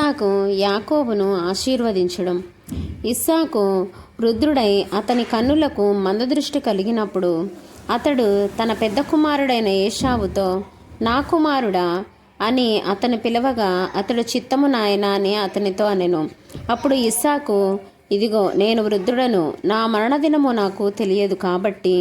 ఇస్సాకు యాకోబును ఆశీర్వదించడం. ఇస్సాకు వృద్ధుడై అతని కన్నులకు మందదృష్టి కలిగినప్పుడు అతడు తన పెద్ద కుమారుడైన ఏషావుతో నా కుమారుడా అని అతను పిలవగా అతడు చిత్తము నాయన అని అతనితో అనెను. అప్పుడు ఇస్సాకు ఇదిగో నేను వృద్ధుడను. నా మరణదినము నాకు తెలియదు కాబట్టి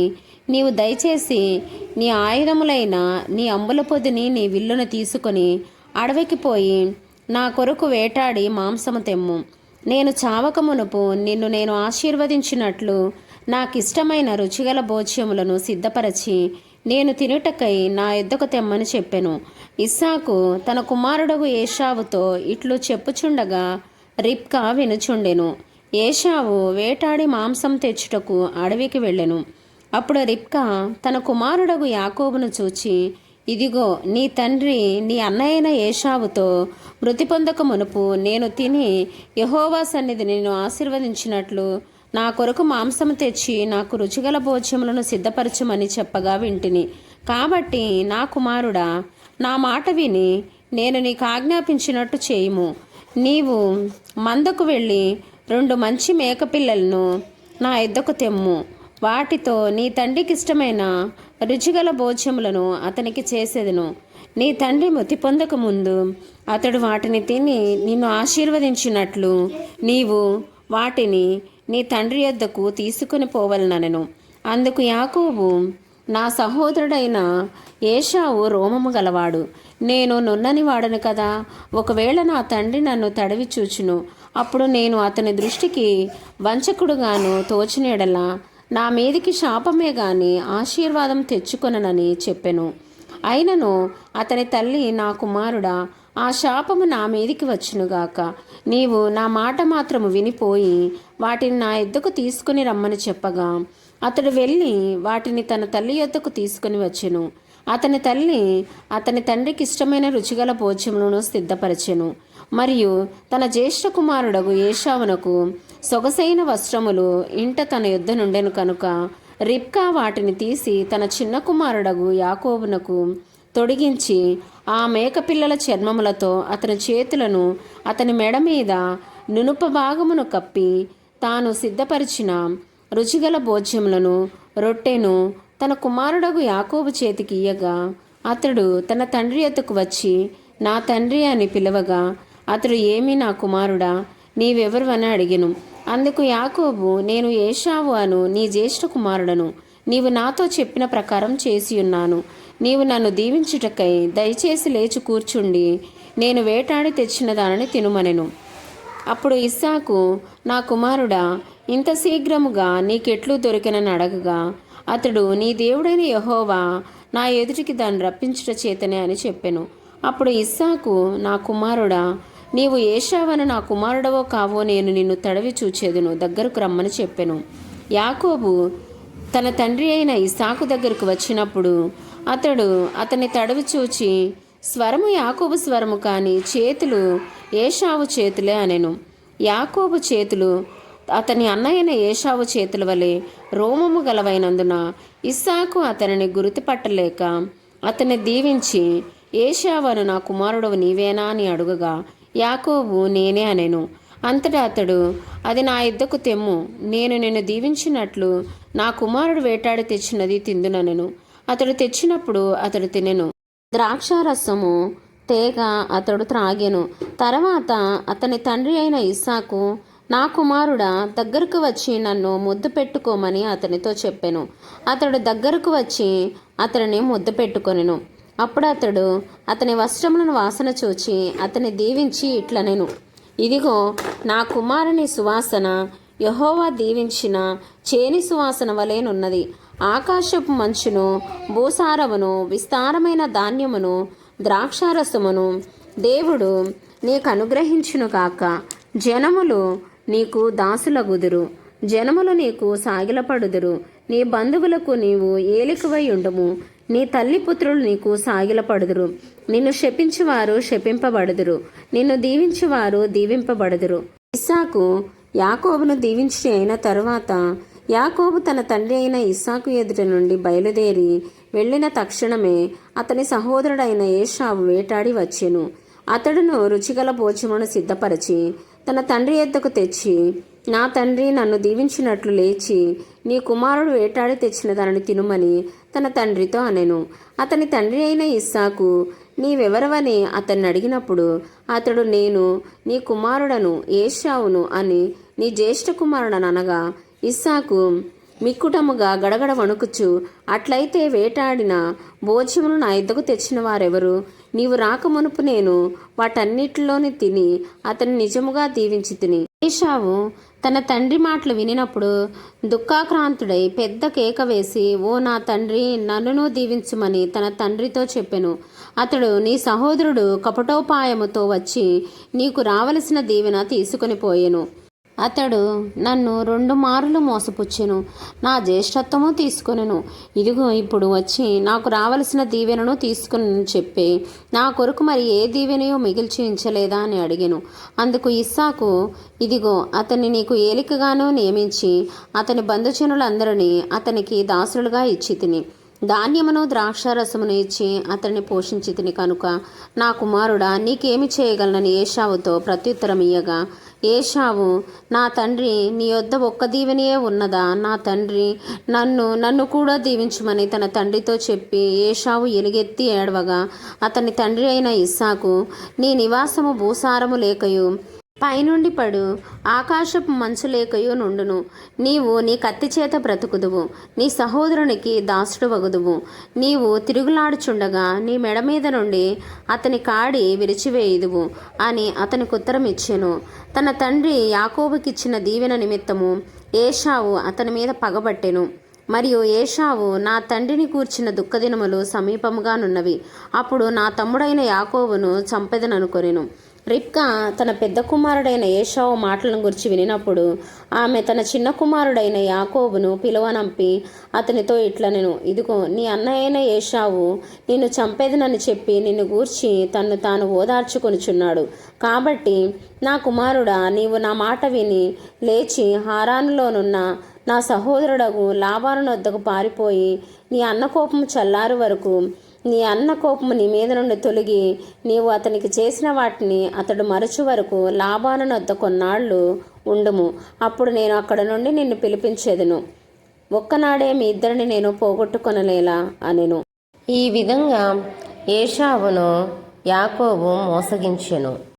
నీవు దయచేసి నీ ఆయుధములైన నీ అంబుల పొదిని నీ విల్లును తీసుకొని అడవికి పోయి నా కొరకు వేటాడి మాంసము తెమ్ము. నేను చావక మునుపు నిన్ను నేను ఆశీర్వదించినట్లు నాకిష్టమైన రుచిగల భోజ్యములను సిద్ధపరచి నేను తినుటకై నా ఎద్దకు తెమ్మని చెప్పెను. ఇస్సాకు తన కుమారుడగు ఏషావుతో ఇట్లు చెప్పుచుండగా రిప్కా వినుచుండెను. ఏషావు వేటాడి మాంసం తెచ్చుటకు అడవికి వెళ్ళెను. అప్పుడు రిప్కా తన కుమారుడగు యాకోబును చూచి ఇదిగో నీ తండ్రి నీ అన్నయ్యన ఏషావుతో మృతి పొందక మునుపు నేను తిని యహోవా సన్నిధి నేను ఆశీర్వదించినట్లు నా కొరకు మాంసం తెచ్చి నాకు రుచిగల భోజ్యములను సిద్ధపరచమని చెప్పగా వింటిని. కాబట్టి నా కుమారుడా నా మాట విని నేను నీకు ఆజ్ఞాపించినట్టు చేయుము. నీవు మందకు వెళ్ళి రెండు మంచి మేకపిల్లలను నా ఎద్దకు తెమ్ము. వాటితో నీ తండ్రికి ఇష్టమైన రుచిగల భోజ్యములను అతనికి చేసేదను. నీ తండ్రి మృతి పొందక ముందు అతడు వాటిని తిని నిన్ను ఆశీర్వదించినట్లు నీవు వాటిని నీ తండ్రి యొద్దకు తీసుకుని పోవలనను అందుకు యాకోబు నా సహోదరుడైన ఏషావు రోమము గలవాడు. నేను నున్నని వాడను కదా. ఒకవేళ నా తండ్రి నన్ను తడివి చూచును అప్పుడు నేను అతని దృష్టికి వంచకుడుగాను తోచినేడలా నా మీదికి శాపమే గాని ఆశీర్వాదం తెచ్చుకొననని చెప్పెను. అయినను అతని తల్లి నా కుమారుడా ఆ శాపము నా మీదికి వచ్చునుగాక. నీవు నా మాట మాత్రము వినిపోయి వాటిని నా ఎద్దకు తీసుకుని రమ్మని చెప్పగా అతడు వెళ్ళి వాటిని తన తల్లి యొద్దకు తీసుకుని వచ్చెను. అతని తల్లి అతని తండ్రికి ఇష్టమైన రుచిగల భోజ్యములను సిద్ధపరచెను. మరియు తన జ్యేష్ఠ కుమారుడగు ఏషావునకు సొగసైన వస్త్రములు ఇంట తన యుద్ధ నుండెను కనుక రిప్కా వాటిని తీసి తన చిన్న కుమారుడగు యాకోబునకు తొడిగించి ఆ మేకపిల్లల చర్మములతో అతని చేతులను అతని మెడ మీద నునుప భాగమును కప్పి తాను సిద్ధపరిచిన రుచిగల భోజ్యములను రొట్టెను తన కుమారుడగు యాకోబు చేతికి ఇయ్యగా అతడు తన తండ్రి ఎత్తుకు వచ్చి నా తండ్రి అని పిలవగా అతడు ఏమి నా కుమారుడా? నీవెవరువని అడిగెను. అందుకు యాకోబు నేను ఏషావు అను నీ జ్యేష్ఠ కుమారుడను. నీవు నాతో చెప్పిన ప్రకారం చేసి ఉన్నాను. నీవు నన్ను దీవించుటకై దయచేసి లేచి కూర్చుండి. నేను వేటాడి తెచ్చిన దానిని తినుమనెను. అప్పుడు ఇస్సాకు నా కుమారుడా ఇంత శీఘ్రముగా నీకెట్లు దొరికినని అడగగా అతడు నీ దేవుడైన యహోవా నా ఎదుటికి దాన్ని రప్పించుట చేతనే అని చెప్పెను. అప్పుడు ఇస్సాకు నా కుమారుడా నీవు ఏషావను నా కుమారుడవో కావో నేను నిన్ను తడవి చూచేదును దగ్గరకు రమ్మని చెప్పెను. యాకోబు తన తండ్రి అయిన ఇసాకు దగ్గరకు వచ్చినప్పుడు అతడు అతన్ని తడవి చూచి స్వరము యాకోబు స్వరము కాని చేతులు ఏషావు చేతులే అనెను. యాకోబు చేతులు అతని అన్నయ్యన ఏషావు చేతుల వలె రోమము గలవైనందున ఇస్సాకు అతనిని గుర్తుపట్టలేక అతన్ని దీవించి ఏషావను నా కుమారుడు నీవేనా? అని అడుగగా యాకోబు నేనే అనెను. అంతటా అతడు అది నా ఇద్దకు తెమ్ము. నేను నిన్ను దీవించినట్లు నా కుమారుడు వేటాడి తెచ్చినది తిందునను అతడు తెచ్చినప్పుడు అతడు తినెను. ద్రాక్షారసము తేగ అతడు త్రాగెను. తర్వాత అతని తండ్రి అయిన ఇస్సాకు నా కుమారుడా దగ్గరకు వచ్చి నన్ను ముద్దు పెట్టుకోమని అతనితో చెప్పెను. అతడు దగ్గరకు వచ్చి అతనిని ముద్దు పెట్టుకొనెను. అప్పుడు అతడు అతని వస్త్రములను వాసన చూచి అతని దీవించి ఇట్లనెను ఇదిగో నా కుమారుని సువాసన యహోవా దీవించిన చేని సువాసన వలెనున్నది ఆకాశపు మంచును భూసారమును విస్తారమైన ధాన్యమును ద్రాక్షారసమును దేవుడు నీకు అనుగ్రహించును కాక జనములు నీకు దాసులగుదురు. జనములు నీకు సాగిలపడుదురు. నీ బంధువులకు నీవు ఏలికవై ఉండము. నీ తల్లి పుత్రులు నీకు సాగిలపడుదురు. నిన్ను శపించువారు శపింపబడుదురు. నిన్ను దీవించువారు దీవింపబడుదురు. ఇస్సాకు యాకోబును దీవించి అయిన తరువాత యాకోబు తన తండ్రి అయిన ఇస్సాకు ఎదుట నుండి బయలుదేరి వెళ్ళిన తక్షణమే అతని సహోదరుడైన ఏషావు వేటాడి వచ్చెను. అతడును రుచిగల భోజమును సిద్ధపరిచి తన తండ్రి ఎద్దకు తెచ్చి నా తండ్రి నన్ను దీవించినట్లు లేచి నీ కుమారుడు వేటాడి తెచ్చిన దానిని తినుమని తన తండ్రితో అనెను. అతని తండ్రి అయిన ఇస్సాకు నీవెవరవని అతన్ని అడిగినప్పుడు అతడు నేను నీ కుమారుడను ఏషావును అని నీ జ్యేష్ఠ కుమారుడను అనగా ఇస్సాకు మిక్కుటముగా గడగడ వణుకుచు అట్లయితే వేటాడిన భోజ్యమును నా ఇద్దకు తెచ్చిన వారెవరు? నీవు రాకమునుపు నేను వాటన్నిటిలోని తిని అతని నిజముగా దీవించి తిని. ఏషావు తన తండ్రి మాటలు వినినప్పుడు దుఃఖాక్రాంతుడై పెద్ద కేక వేసి ఓ నా తండ్రి నన్నును దీవించుమని తన తండ్రితో చెప్పెను. అతడు నీ సహోదరుడు కపటోపాయముతో వచ్చి నీకు రావలసిన దీవెన తీసుకొని పోయెను. అతడు నన్ను రెండు మారులు మోసపుచ్చెను. నా జ్యేష్ఠత్వము తీసుకొనెను. ఇదిగో ఇప్పుడు వచ్చి నాకు రావలసిన దీవెనను తీసుకుని చెప్పి నా కొరకు మరి ఏ దీవెనయో మిగిల్చి ఉంచలేదా అని అడిగాను. అందుకు ఇస్సాకు ఇదిగో అతన్ని నీకు ఏలికగానో నియమించి అతని బంధుజనులందరినీ అతనికి దాసులుగా ఇచ్చి తిని ధాన్యమును ద్రాక్షారసమును ఇచ్చి అతన్ని పోషించి తిని కనుక నా కుమారుడా నీకేమి చేయగలనని ఏషావుతో ప్రత్యుత్తరం ఇయ్యగా ఏషావు నా తండ్రి నీ యొద్ద ఒక్క దీవెనియే ఉన్నదా? నా తండ్రి నన్ను నన్ను కూడా దీవించమని తన తండ్రితో చెప్పి ఏషావు ఎలుగెత్తి ఏడవగా అతని తండ్రి అయిన ఇస్సాకు నీ నివాసము భూసారము లేకయు పైనుండి పడు ఆకాశపు మంచు లేకయో నుండును. నీవు నీ కత్తి చేత బ్రతుకుదువు నీ సహోదరునికి దాసుడు వగుదువు నీవు తిరుగులాడుచుండగా నీ మెడ మీద నుండి అతని కాడి విరిచివేయుదువు అని అతనికి ఉత్తరం ఇచ్చాను తన తండ్రి యాకోబుకిచ్చిన దీవెన నిమిత్తము ఏషావు అతని మీద పగబట్టెను. మరియు ఏషావు నా తండ్రిని కూర్చిన దుఃఖదినములు సమీపముగానున్నవి. అప్పుడు నా తమ్ముడైన యాకోబును చంపెదననుకొనెను. రిప్కా తన పెద్ద కుమారుడైన ఏషావు మాటలను గురించి వినినప్పుడు ఆమె తన చిన్న కుమారుడైన యాకోబును పిలువనంపి అతనితో ఇట్లనెను ఇదిగో నీ అన్నయ్యైన ఏషావు నిన్ను చంపేదనని చెప్పి నిన్ను గూర్చి తన్ను తాను ఓదార్చుకొనిచున్నాడు. కాబట్టి నా కుమారుడా నీవు నా మాట విని లేచి హారానులోనున్న నా సహోదరుడగు లాభాలను వద్దకు పారిపోయి నీ అన్న కోపం చల్లారు వరకు నీ అన్న కోపము నీ మీద నుండి తొలగి నీవు అతనికి చేసిన వాటిని అతడు మరచు వరకు లాభాలను వద్ద కొన్నాళ్ళు ఉండుము. అప్పుడు నేను అక్కడ నుండి నిన్ను పిలిపించేదను. ఒక్కనాడే మీ ఇద్దరిని నేను పోగొట్టుకొనలేలా అనెను. ఈ విధంగా ఏషావును యాకోబు మోసగించెను.